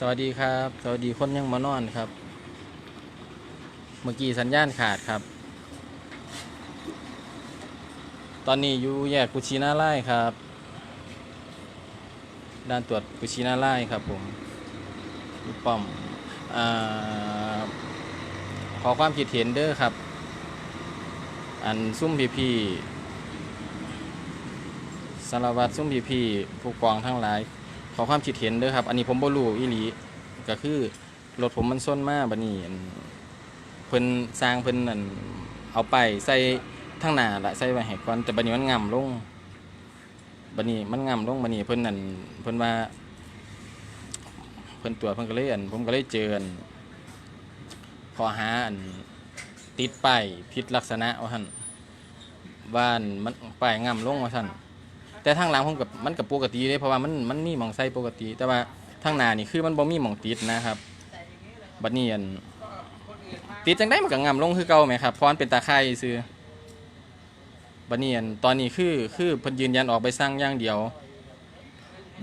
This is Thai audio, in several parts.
สวัสดีครับ สวัสดีคนยังมานอนครับ เมื่อกี้สัญญาณขาดครับ ตอนนี้อยู่แยกกุชินาไล่ครับ ด้านตรวจกุชินาไล่ครับผมอยู่ป้อมอขอความคิดเห็นเด้อครับ อันซุ่มพี่พี่สารวัตรซุ่มพี่พี่ผู้กองทั้งหลาย ขอความคิดเห็นเด้อครับ อันนี้ผมบ่รู้อีหลีก็คือรถผมมันส้นมากบัดนี้อันเพิ่นสร้างเพิ่นนั่นเอาไปใส่ทางหน้าละใส่ไว้ให้ก่อนแต่บัดนี้มันง่ำลงบัดนี้มันง่ำลงบัดนี้เพิ่นนั่นเพิ่นว่าเพิ่นตรวจเพิ่นก็เลยอันผมก็เลยเจออันขอหาอันติดป้ายผิดลักษณะว่าหั่นว่านมันป้ายง่ำลงว่าซั่น แต่ทางหลังผมกับมันกับปกติเลยเพราะว่ามันมันมีหมองใส่ปกติ แต่ว่าทางหน้านี่คือมันบ่มีหมองติดนะครับบัดนี้อันติดจังได้มันก็งำลงคือเก่าไหมครับเพราะมันเป็นตาไคร่ซื้อบัดนี้อันตอนนี้คือคือเพิ่นยืนยันออกไปสร้างอย่างเดียว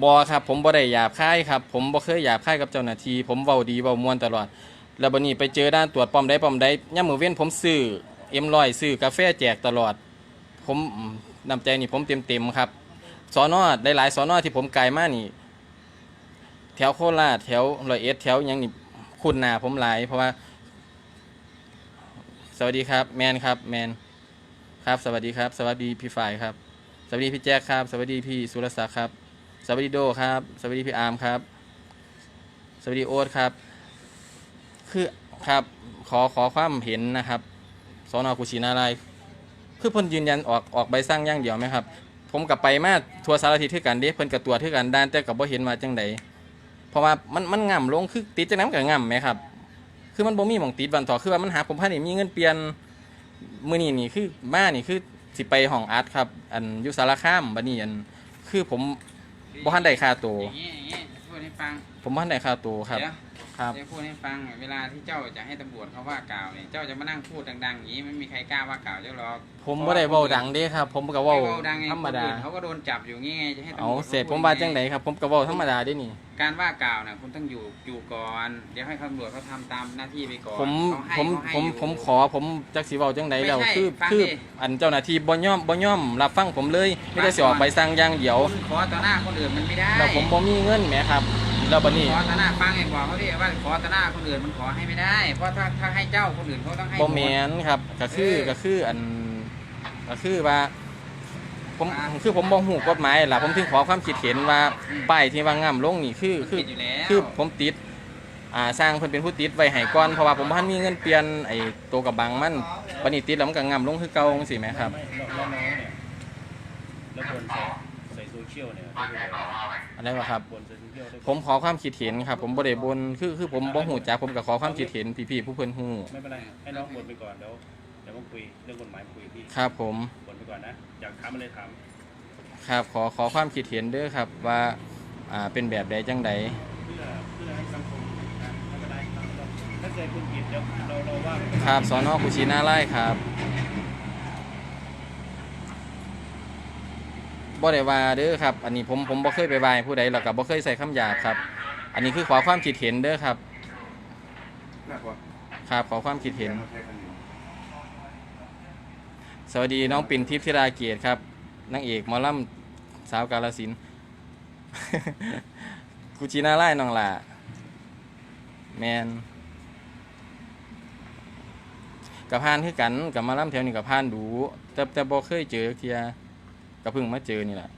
บ่ครับผมบ่ได้หยาบคายครับผมบ่เคยหยาบคายกับเจ้าหน้าที่ผมเว้าดีเว้ามวนตลอด แล้วบัดนี้ไปเจอด้านตรวจป้อมได้ป้อมได้ย่ามมื้อเว้นผมซื้อเอ็มร้อยซื้อกาแฟแจกตลอด ผมน้ำใจนี่ผมเต็มๆครับ สอนอได้หลายๆสอนอที่ผมไกลมากนี่ แถวโคราชแถวรอยเอ็ดแถวยังนี่คุณนาผมหลาย เพราะว่า สวัสดีครับ แมนครับ แมนครับ สวัสดีครับ สวัสดีพี่ฝ่ายครับ สวัสดีพี่แจ๊คครับ สวัสดีพี่สุรศักดิ์ครับ สวัสดีโดครับ สวัสดีพี่อาร์มครับ สวัสดีโอ๊ตครับ คือครับขอขอความเห็นนะครับสอนอกุชินารายคือเพิ่นยืนยันออกออกใบสั่งย่างเดียวไหมครับ ผมกับไปมาทัวร์สารทิศที่กันเด้เพิ่นกับตัวจที่กันด้านแต่กับบ่เห็นว่าจังใดเพราะว่ามันมันง่ำลงคือติดจังนั้นก็ง่ำไหมครับ คือมันบ่มีหม่องติดบันต่อคือว่ามันหาผมพันนี่มีเงินเปลี่ยนมื้อนี้นี่คือมานี่คือสิไปห้องอาร์ตครับ อันอยู่สารคามบัดนี้อันคือผมบ่ทันได้ค่าตัวอย่างนี้อย่างนี้พูดให้ฟังผมบ่ทันได้ค่าตัวครับเดี๋ยว ครับ จะพูดให้ฟังเวลาที่เจ้าจะให้ตำรวจเขาว่ากล่าวเนี่ยเจ้าจะมานั่งพูดดังๆอย่างนี้ไม่มีใครกล้าว่ากล่าวเจ้าหรอกผมบ่ได้เว้าดังเด้ครับ ผมก็ไม่เว้าเว้าดังไงธรรมดา คนอื่นเขาก็โดนจับอยู่งี้ไงจะให้ตำรวจเอาเสร็จขผมพูดว่ายัจังไดครับ ผมก็เว้าธรรมดาเด้นี่ การว่ากล่าวน่ะคุณต้องอยู่อยู่ก่อน เดี๋ยวให้ตำรวจเขาทำตามหน้าที่ไปก่อนผมเขาให้ผมเขาให้ผมอยู่ ผมขอผมจักสิเว้าจังไดแล้วไม่ใช่คือฟังคือดิอันเจ้าหน้าที่บ่ยอมบ่ยอมรับฟังผมเลยไม่ได้สิออกใบสั่งอย่างเดียว คุณขอต่อหน้าคนอื่นมันไม่ได้แล้วผมบ่มีเงินแหมครับ แล้วบัดนี้ขอต่อหน้าฟังไอ้บอกเขาดิว่าขอต่อหน้าคนอื่นมันขอให้ไม่ได้ เพราะถ้าถ้าให้เจ้าคนอื่นเขาต้องให้บ่หมแม่ดนครับก็คือเออก็คืออันก็คือว่าผมอ่าคือผมบ่ฮู้กฎหมายล่ะผมถึงขอความคิดเห็นว่าอืมป้ายที่ว่างามลงนี่คือคือผิดอยู่แล้วคือผมติดอ่าสร้างเพิ่นเป็นผู้ติดไว้ให้ก่อนเพราะว่าผมบ่ทันมีเงินเปลี่ยนไอ้ตัวกับบังมันบัดนี้ติดแล้วมันก็งามลงคือเก่าจังซี่แหมครับไม่แล้วน้องเนี่ยแล้วคนใส่ใส่โซเชียลเนี่ยได้ไปไหนอะไรวะครับ บนโซเชียลได้ผมขอความคิดเห็นครับ ผมบ่ได้บนคือคือผมบ่ฮู้จักผมก็ขอความคิดเห็นพี่ๆผู้เพิ่นฮู้ไม่เป็นไรให้น้องบนไปก่อนเดี๋ยวเดี๋ยวมาคุยเรื่องกฎหมายคุยกับพี่ครับผมบนไปก่อนนะอยากถามอะไรถามครับขอขอความคิดเห็นเด้อครับว่าอ่าเป็นแบบใดจังใดเพื่อเพื่อให้สังคมนะไม่เป็นไรครับเราถ้าเกิดคุณผิดเดี๋ยวเราเราว่ากันครับสอนอกุชินาไล่ครับ บ่ได้ว่าเด้อครับ อันนี้ผมผมบ่เคยไปวายผู้ใดหรอกกับบ่เคยใส่คำหยาบครับ อันนี้คือขอความคิดเห็นเด้อครับ ครับ ขอความคิดเห็น สวัสดีน้องปิ่นทิพย์ธิราเกียรติครับนางเอกมอลล่ำสาวกาลสินกุชิน่าไล่น้องหล่าแมนกับพานคือกันกับมาล่ำแถวนี้กับพานดู แต่แต่บ่เคยเจอเทีย กับเพิ่งมาเจอนี่แหละ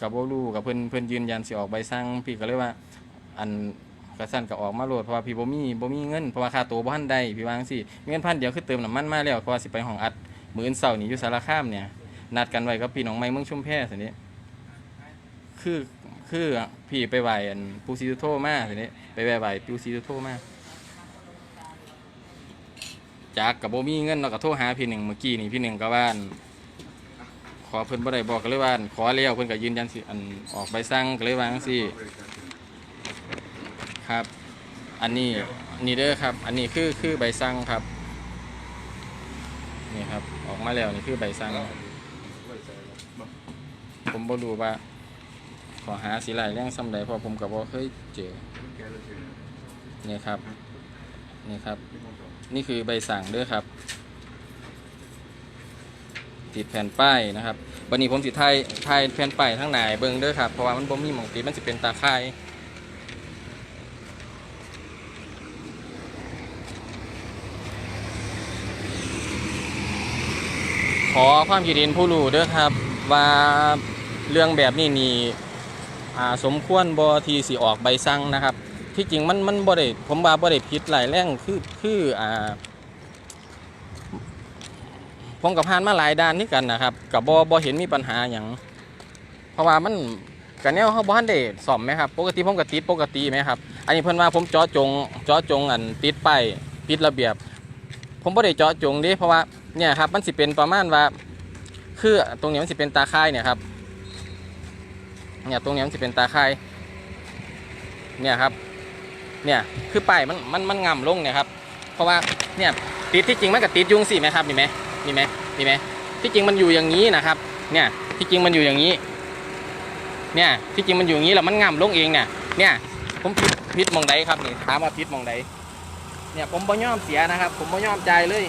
กับบ่รู้กับเพิ่นเพิ่นยืนยันสิออกใบสั่งพี่ก็เลยว่า อันกระสั่นก็ออกมาโหลดเพราะว่าพี่บ่มีบ่มีเงินเพราะว่าค่าตัวบ่ทันได้พี่วาจั่งสิมีเงินพันเดียวคือเติมน้ำมันมาแล้วเพราะว่าสิไปห้องอัดมื้ออนเช้านี่อยู่สารคามเนี่ยนัดกันไว้กับพี่น้องไม้เมืองชุมแพสินี้คือคือพี่ไปไหวอันปูซิตุโทมาสินี้ไปไหวไหวปูซิตุโทมาจากกับโบมีเงินเราก็โทรหาพี่หนึ่งเมื่อกี้นี่พี่หนึ่งก็ว่าน ขอเพิ่นบ่ได้บอกก็เลยว่าขอแล้วเพิ่นก็ยืนยันสิอันออกใบสั่งก็เลยว่าจังซี่ครับ อันนี้นี่เด้อครับ อันนี้คือคือใบสั่งครับนี่ครับ ออกมาแล้วนี่คือใบสั่งผมบ่รู้ว่าขอหาสิหลายแรงซ้ำใดพราะผมก็บ่เคยเจอนี่ครับ นี่ครับ นี่คือใบสั่งเด้อครับ ติดแผ่นป้ายนะครับวันนี้ผมสิถ่ายถ่ายแผ่นป้ายทั้งหนายเบิ่งเด้อครับเพราะว่ามันบ่มีหมองติดมันสิเป็นตาข่ายขอความคิดเห็นผู้รู้เด้อครับ ว่าเรื่องแบบนี้นี่สมควรบ่ที่สิออกใบสั่งนะครับ ที่จริงมันมันบ่ได้ผมว่าบ่ได้ผิดหลายแรงคือคืออ่า ผมกับผ่านมาหลายด้านนี่กันนะครับกับบ่บ่เห็นมีปัญหาหยังเพราะว่ามันกันแนวเฮาบ่ทันได้ซ่อมไหมครับปกติผมก็ติดปกติไหมครับอันนี้เพิ่นว่าผมเจาะจงเจาะจงอันติดป้ายผิดระเบียบ ผมบ่ได้เจาะจงดิเพราะว่าเนี่ยครับมันสิเป็นประมาณว่า คือตรงนี้มันสิเป็นตาข่ายเนี่ยครับเนี่ยตรงนี้มันสิเป็นตาข่ายเนี่ยครับ เนี่ยคือป้ายมันมันมันง่ำลงเนี่ยครับเพราะว่าเนี่ยติดที่จริงมันก็ติดยุงสิไหมครับนี่ไหม นี่ไหมนี่ไหมที่จริงมันอยู่อย่างนี้นะครับ เนี่ยที่จริงมันอยู่อย่างนี้ เนี่ยที่จริงมันอยู่อย่างนี้แล้วมันง่ำลงเองเนี่ย เนี่ยผมพิดพิดหมองใดครับนี่ถามว่าพิดหมองใดเนี่ยผมบ่ยอมเสียนะครับ ผมบ่ยอมใจเลย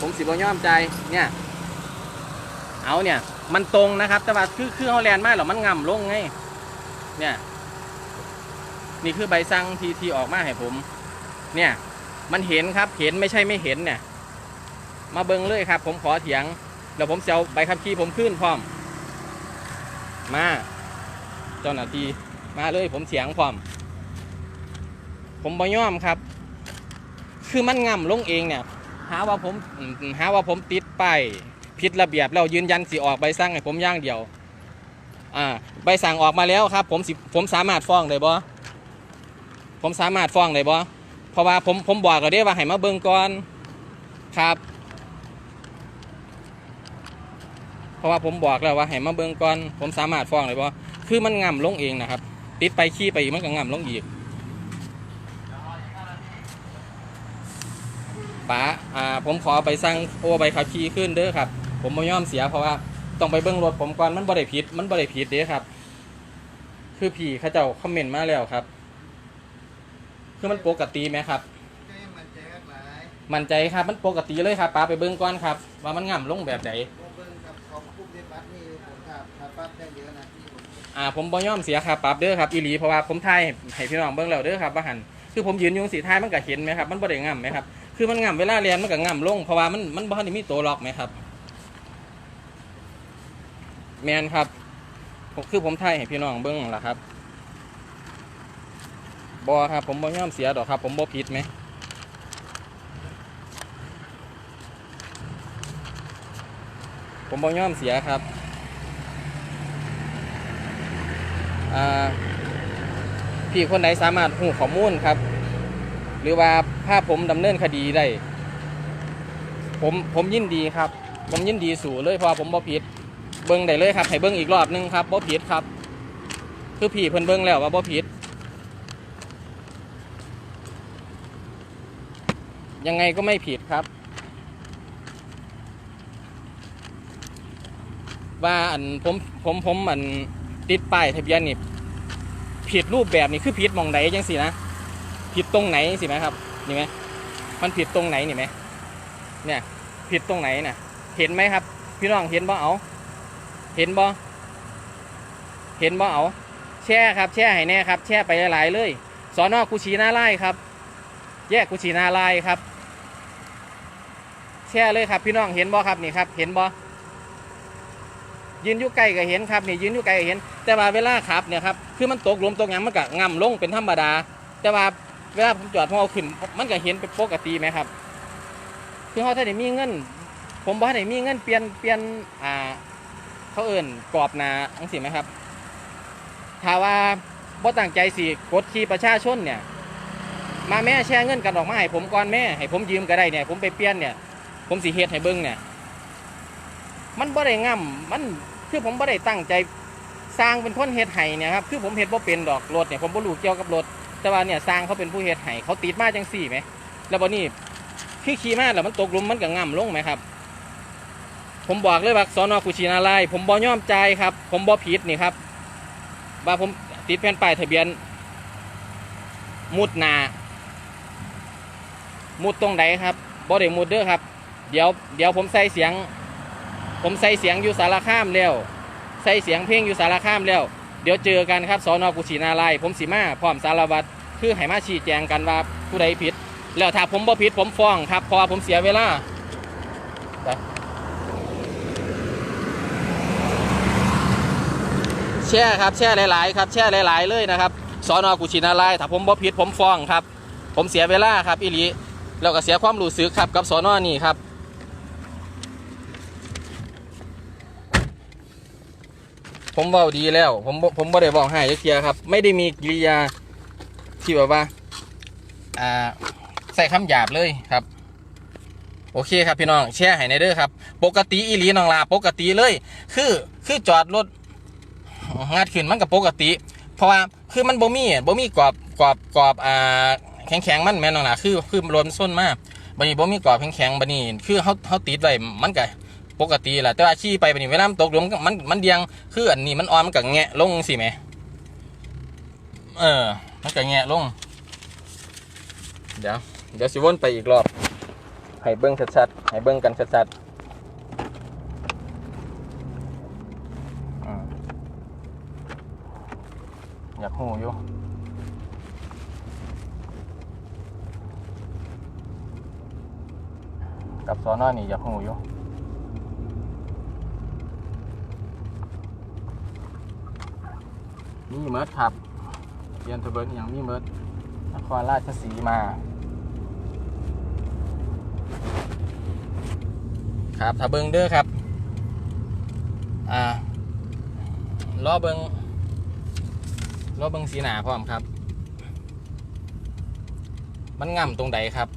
ผมสิบ่ยอมใจเนี่ย เอาเนี่ย มันตรงนะครับ แต่ว่าคือคือเขาแลนมาหรอมันง่ำลงไงเนี่ย นี่คือใบสั่งที่ที่ออกมาให้ผม เนี่ย มันเห็นครับเห็นไม่ใช่ไม่เห็นเนี่ย มาเบิ่งเลยครับ ผมขอเถียงแล้วผมเอาใบขับขี่ผมขึ้นพร้อม มา เจ้าหน้าที่มาเลยผมเสียงพร้อม ผมบ่ยอมครับ คือมันง่ำลงเองเนี่ย หาว่าผมหาว่าผมติดป้ายผิดระเบียบแล้วยืนยันสิออกใบสั่งให้ผมย่างเดียว อ่า ใบสั่งออกมาแล้วครับ ผมสิผมสามารถฟ้องได้บ่ผมสามารถฟ้องได้บ่เพราะว่าผมผมบอกก็ได้ว่าให้มาเบิ่งก่อนครับ เพราะว่าผมบอกแล้วว่าให้มาเบิ่งก่อนผมสามารถฟ้องได้บ่คือมันง่ำลงเองนะครับ ติดไปขี้ไปอีกมันก็ง่ำลงอีกป๋าอ่าผมขอไปสั่งโอใบขับขี่ขึ้นเด้อครับ ผมไม่ยอมเสียเพราะว่าต้องไปเบิ้งรถผมก่อนมันบ่ได้ผิด มันบ่ได้ผิดเด้อครับ คือพี่เขาเจ้าคอมเมนต์มาแล้วครับ คือมันปกติไหมครับ มันใจหลายมั่นใจครับมันปกติเลยครับป๋าไปเบิ้งก่อนครับ ว่ามันง่ำลงแบบไหน โมเบิ้งกับของคุกเดบัตนี่ผมค รับได้เยอะนะที่ผมอ่าผมบ่ยอมเสียครับปรับเด้อครับอีหลีเพราะว่าผมทายให้พี่น้องเบิ้งแล้วเด้อครับว่าหันคือผมยืนอยุงสีท้ายมันก็เห็นไหมครับมันบ่ได้ง่ำไหมครับคือมันง่ำเวลาเรียนมันก็ง่ำลงเพราะว่ามันมันบ่ทันได้มีตัวล็อกไหมครับแมนครับผมคือผมไทยให้พี่น้องเบิ้งล่ะครับบอครับผมบ่ยอมเสียดอกครับ ผมบ่ผิดไหมผมบ่ยอมเสียครับอ่า พี่คนไหนสามารถหูข้อมูลครับ หรือว่าภาพผมดำเนินคดีได้ ผมผมยินดีครับ ผมยินดีสู่เลยเพราะผมบ่ผิด เบิ้งได้เลยครับ ให้เบิ้งอีกรอบหนึงครับบ่ผิดครับ คือพี่เพิ่นเบิ้งแล้วว่าบ่ผิดยังไงก็ไม่ผิดครับ ว่าอันผมผมผมอัน ติดป้ายทะเบียนนี่ผิดรูปแบบนี่คือผิดมองไหนจังสินะผิดตรงไหนสิไหมครับนี่ไหมมันผิดตรงไหนนี่ไหมเนี่ยผิดตรงไหนน่ะ เห็นไหมครับ พี่น้องเห็นบ่เอา เห็นบ่เห็นบ่เอา แช่ครับ แช่ให้แน่ครับ แช่ไปหลายๆเลยสอนอกุชีหน้าไล่ครับ แยกกุชีหน้าไล่ครับ แช่เลยครับ พี่น้องเห็นบ่ครับนี่ครับ เห็นบ่ ยืนอยู่ไกลก็เห็นครับนี่ยืนอยู่ไกลก็เห็น แต่ว่าเวลาขับเนี่ยครับคือมันตกหลุมตกหยังมันก็ง่ำลงเป็นธรรมดา แต่ว่าเวลาผมจอดผมเอาขึ้น มันก็เห็นเป็นปกติไหมครับคือเขาถ้าได้มีเงิน ผมบอกให้ได้มีเงินเปลี่ยนเปลี่ยนอ่าเขาเอิ่นกรอบนาอังสิไหมครับถ้าว่าบ่ตั้งใจสิกดขี่ประชาชนเนี่ย มาแม่แชร์เงินกันออกมาให้ผมก่อนแม่ให้ผมยืมก็ได้เนี่ย ผมไปเปลี่ยนเนี่ย ผมสิเฮ็ดให้เบิ่งเนี่ย มันบ่ได้ง่ำมัน คือผมบ่ได้ตั้งใจสร้างเป็นคนเฮ็ดให้เนี่ยครับคือผมเฮ็ดบ่เป็นดอกรถเนี่ยผมบ่รู้เกี่ยวกับรถ แต่ว่าเนี่ยสร้างเขาเป็นผู้เฮ็ดให้เขาติดมาจังซี่ไหม แล้วบ่นี้คือขี่มาแล้วมันตกหลุมมันก็ง่ำลงไหมครับ ผมบอกเลยว่าสอนอกุชินาลายผมบ่ยอมใจครับ ผมบ่ผิดนี่ครับว่าผมติดแผ่นป้ายทะเบียน มุดนามุดตรงไหนครับบ่ได้มุดเด้อครับ เดี๋ยวเดี๋ยวผมใส่เสียง ผมใส่เสียงอยู่สารคามแล้วใส่เสียงเพลงอยู่สารคามแล้ว เดี๋ยวเจอกันครับสอนอกุชินารายผมสีมาพร้อมสารวัตรคือให้มาชี้แจงกันว่าผู้ใดผิด แล้วถ้าผมบ่ผิดผมฟ้องครับเพอผมเสียเวลาแช่ครับแช่หลายๆครับแช่หลายๆเลยนะครับสอนอกุชินารายถ้าผมบ่ผิดผมฟ้องครับ ผมเสียเวลาครับอีหลีแล้วก็เสียความรู้สึกครับกับสอนอนี่ครับ ผมเว้าดีแล้ว ผมบ่ผมบ่ได้บอกให้จักเทียครับ ไม่ได้มีกิริยาที่แบบว่า อ่า ใส่คำหยาบเลยครับ โอเคครับพี่น้องแชร์ให้ในเด้อครับ ปกติอีหลีน้องลาปกติเลย คือคือจอดรถงัดขึ้นมันกับปกติ เพราะว่าคือมันบ่มีบ่มีกรอบกรอบกรอบอ่าแข็งแข็งมันแม่น้องลาคือคือรถมันส้นมากบัดนี้บ่มีกรอบแข็งแข็งบัดนี้คือเฮาเฮาติดไว้มันก็ ปกติแหละแต่ว่าขี่ไปบัดนี้เวลามันตกหลุมมันมันเดียงคืออันนี้มันอ่อนมันก็แงะลงสิแหมเออ มันก็แงะลง เดี๋ยว เดี๋ยวสิวนไปอีกรอบให้เบิ้งชัดๆให้เบิ้งกันชัดๆอยากหูอยู่กับสอนอนี่อยากหูอยู่ มีเมิร์ดครับเรียนทะเบิร์นอย่างมีเมิร์ดนครราชสีมา ครับถ้าเบิงเด้อครับ อ่ารอเบิงรอเบิงสีหนาพร้อมครับ มันง่ำตรงใดครับ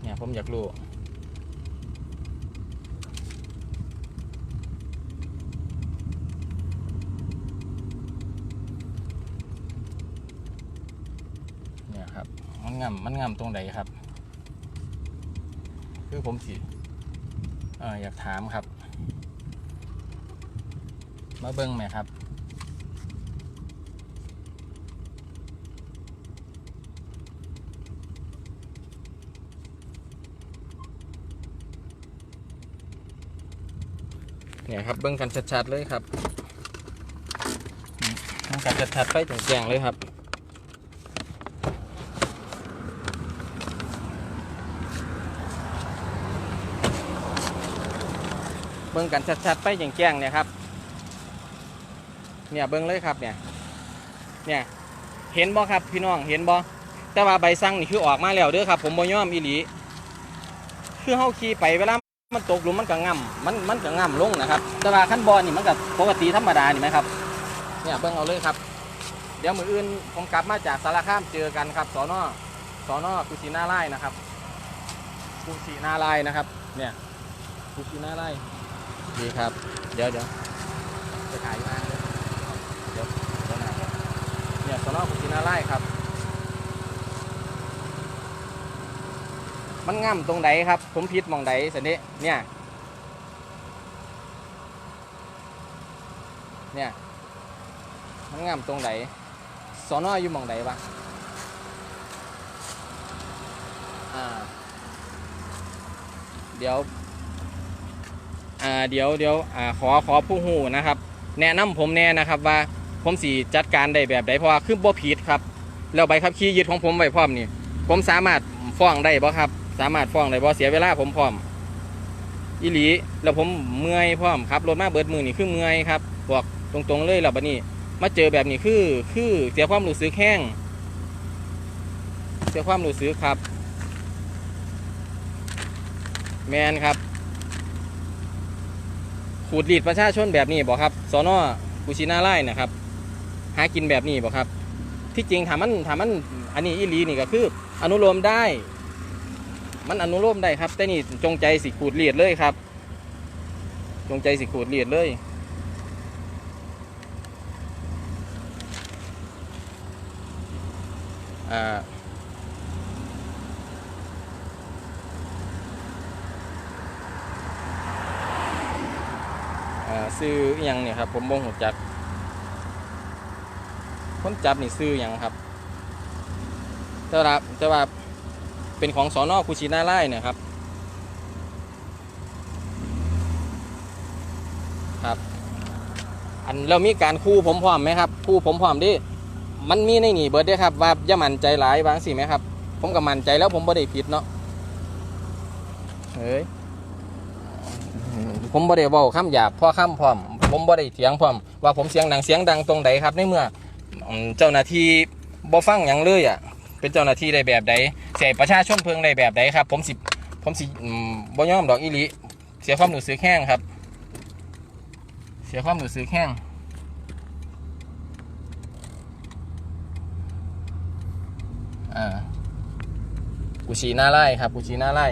เนี่ยผมอยากรู้ เนี่ยครับ มัน ง่ำมันง่ำตรงใดครับ คือผมสิออยากถามครับ มาเบิ้งไหมครับ เนี่ยครับเบิ้งกันชัดๆเลยครับเบิ้งกันชัดๆไปแจ้งเลยครับ เบิ่งกันชัดๆไปแจ้งๆเนี่ยครับ เนี่ยเบิ่งเลยครับเนี่ย เนี่ยเห็นบ่ครับพี่น้องเห็นบ่แต่ว่าใบสั่งนี่คือออกมาแล้วเด้อครับ ผมบ่ยอมอีหลีคือเฮาขี่ไปเวลามันตกหลุมมันก็ง่ำมันมันก็ง่ำลงนะครับ แต่ว่าขั้นบอลนี่มันก็ปกติธรรมดานี่ไหมครับ เนี่ยเบิ่งเอาเลยครับ เดี๋ยวมืออื่นผมกลับมาจากสารคามเจอกันครับสอนอสอนอกุชินาไล่นะครับกุชินาไล่นะครับ เนี่ยกุชินาไล่ ดีครับ เดี๋ยวเดี๋ยวจะถ่ายมาเดี๋ยวเดี๋ยวนะเนี่ยสนอกุชินาไล่ครับ มันง่ำตรงไหนครับ ผมผิดหมองไหนสันนี้เนี่ย เนี่ย มันง่ำตรงไหนสอนออยู่มองไหนวะอ่า เดี๋ยว อ่าเดี๋ยวเดี๋ยวอ่าขอขอผู้หูนะครับ แนะนำผมแน่นะครับว่าผมสีจัดการได้แบบใดเพราะว่าคือบ่ผิดครับแล้วใบขับขี่ยึดของผมไว้พร้อมนี่ผมสามารถฟ้องได้บ่ครับ สามารถฟ้องได้บ่เสียเวลาผมพร้อมอีหลีแล้วผมเมื่อยพร้อมครับรถมาเบิดมือนี่คือเมื่อยครับบอกตรงๆเลยแล้วบัดนี้ มาเจอแบบนี้คือคือเสียความรู้สึกแห้งเสียความรู้สึกครับ แมนครับ ขูดรีดประชาชนแบบนี้บอกครับสอนอกุชินาไล่นะครับ หากินแบบนี้บอกครับ ที่จริงถามมันถามมันอันนี้อีลีนี่ก็คือ อนุโลมได้ มันอนุโลมได้ครับ แต่นี่จงใจสิขูดรีดเลยครับ จงใจสิขูดรีดเลยอ่า ซื้ออหยังเนี่ยครับผมบ่งหูจักคนจับนี่ซื้อหยังครับแต่ว่าแต่ว่าเป็นของสอนอคุชินาไล่เนี่ยครับครับ อันเรามีการคู่ผมพร้อมไหมครับคู่ผมพร้อมดิมันมีในนี่เบิร์ดเด้ครับ ว่าอย่ามันใจหลายบางสิไหมครับ ผมก็มั่นใจแล้วผมบ่ได้ผิดเนาะเฮ้ย ผมบ่ได้เว้าคำหยาบพ่อคำพร้อม ผมบ่ได้เถียงพร้อม ว่าผมเสียงดังเสียงดังตรงใดครับ ในเมื่อเจ้าหน้าที่บ่ฟังหยังเลยอะ เป็นเจ้าหน้าที่ได้แบบใดเสียประชาชนเพิงได้แบบใดครับ ผมสิผมสิบ่ยอมดอกอีลีเสียความรู้สึกแห้งครับ เสียความรู้สึกแห้งอ่ากูชีหน้าไล่ครับกูชีหน้าไล่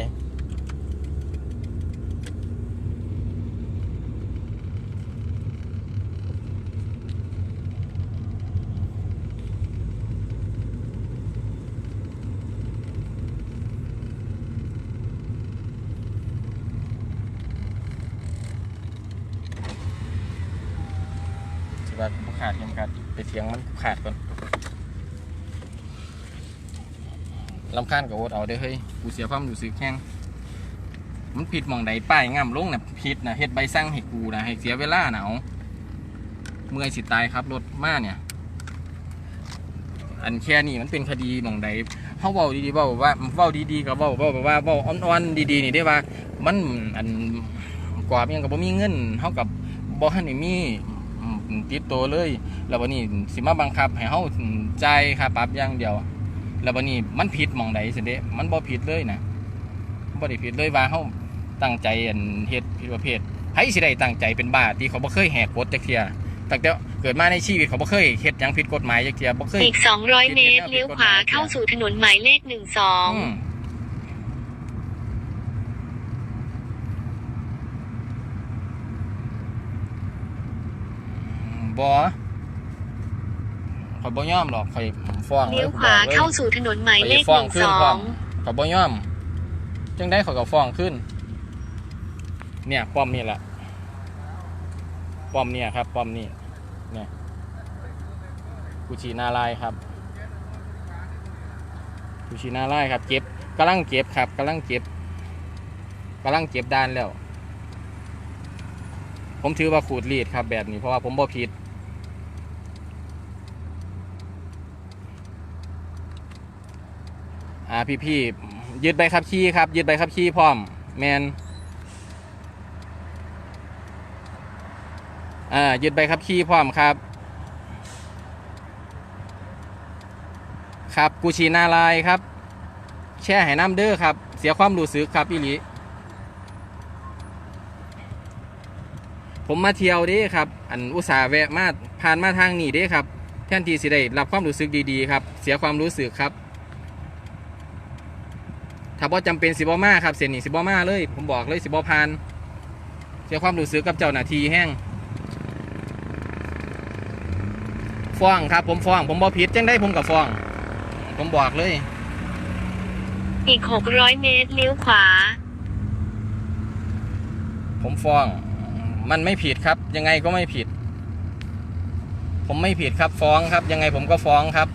ว่ากูขาดเข็มขัดไปเถียงมันกูขาดก่อนลำคาญกับโอดเอาเด้อเฮ้ยกูเสียความรู้สึกแห้งมันผิดหมองใดป้ายงามลงน่ะผิดนะเฮ็ดใบสั่งให้กูนะให้เสียเวลาหนาวเมื่อยสิตายครับรถมาเนี่ย อันแค่นี้มันเป็นคดีหมองใดเขาเว้าดีๆเว้าว่าเว้าดีๆกับเว้าเว้าแบบว่าเว้าอ่อนๆดีๆนี่ได้ว่า มันอันกว่าเพียงกับบ่มีเงินเฮากับบ่ทันได้มี ติดตัวเลย แล้ววันนี้สิมาบังคับให้เฮาจ่ายค่าปรับอย่างเดียว แล้ววันนี้มันผิดหมองใดสิเด้มันบ่ผิดเลยนะบ่ได้ผิดเลยว่าเฮาตั้งใจอันเฮ็ดผิดประเภทไผสิได้ตั้งใจเป็นบ้าที่เขาบ่เคยแหกกฎจักเที่ยตั้งแต่เกิดมาในชีวิตเขาบ่เคยเฮ็ดหยังผิดกฎหมายจักเที่ยบ่เคยอีก 200 เมตรเลี้ยวขวาเข้าสู่ถนนหมายเลขอื12 มบ่ข่อยบ่ยอมหรอกข่อยฟ้องเลี้ยวขวาเข้าสู่ถนนหมายเลขฟ้องขึ้นพร้อม12ข่อยบ่ยอมจังได้ข่อยก็ฟ้องขึ้น เนี่ยป้อมนี่แหละป้อมเนี่ยครับป้อมนี่เนี่ยกุชินาลายครับกุชินาลายครับ เก็บกำลังเก็บครับกำลังเก็บกำลังเก็บด้านแล้ว ผมถือว่าขูดรีดครับแบบนี้เพราะว่าผมบ่ผิด อ่าพี่พี่ๆยึดใบขับขี่ครับยึดใบขับขี่พร้อมแมนอ่ายึดใบขับขี่พร้อมครับ ครับกูชีนาลายครับ แช่ให้น้ำเด้อครับ เสียความรู้สึกครับอีหลีผมมาเที่ยวเด้ครับ อันอุตสาห์แวะมาผ่านมาทางนี้เด้ครับ แทนที่สิได้รับความรู้สึกดีๆครับ เสียความรู้สึกครับ ถ้าบ่จำเป็นสิบ่มาครับเส้นนี้สิบ่มาเลย ผมบอกเลยสิบ่ผ่านเสียความรู้สึกกับเจ้าหน้าที่แห้งฟ้องครับ ผมฟ้อง ผมบ่ผิดจังได้ผมกับฟ้อง ผมบอกเลย อีก600เมตรเลี้ยวขวา ผมฟ้อง มันไม่ผิดครับ ยังไงก็ไม่ผิด ผมไม่ผิดครับฟ้องครับ ยังไงผมก็ฟ้องครับ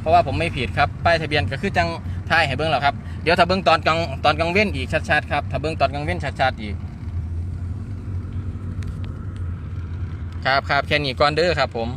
เพราะว่าผมไม่ผิดครับ ป้ายทะเบียนก็คือจังท้ายให้เบิ้งแล้วครับเดี๋ยวถ้าเบิ้งตอนกลางตอนกลางเว้นอีกชัดๆครับถ้าเบิ้งตอนกลางเว้นชัดๆอีก ครับครับแค่นี้ก่อนเด้อครับผม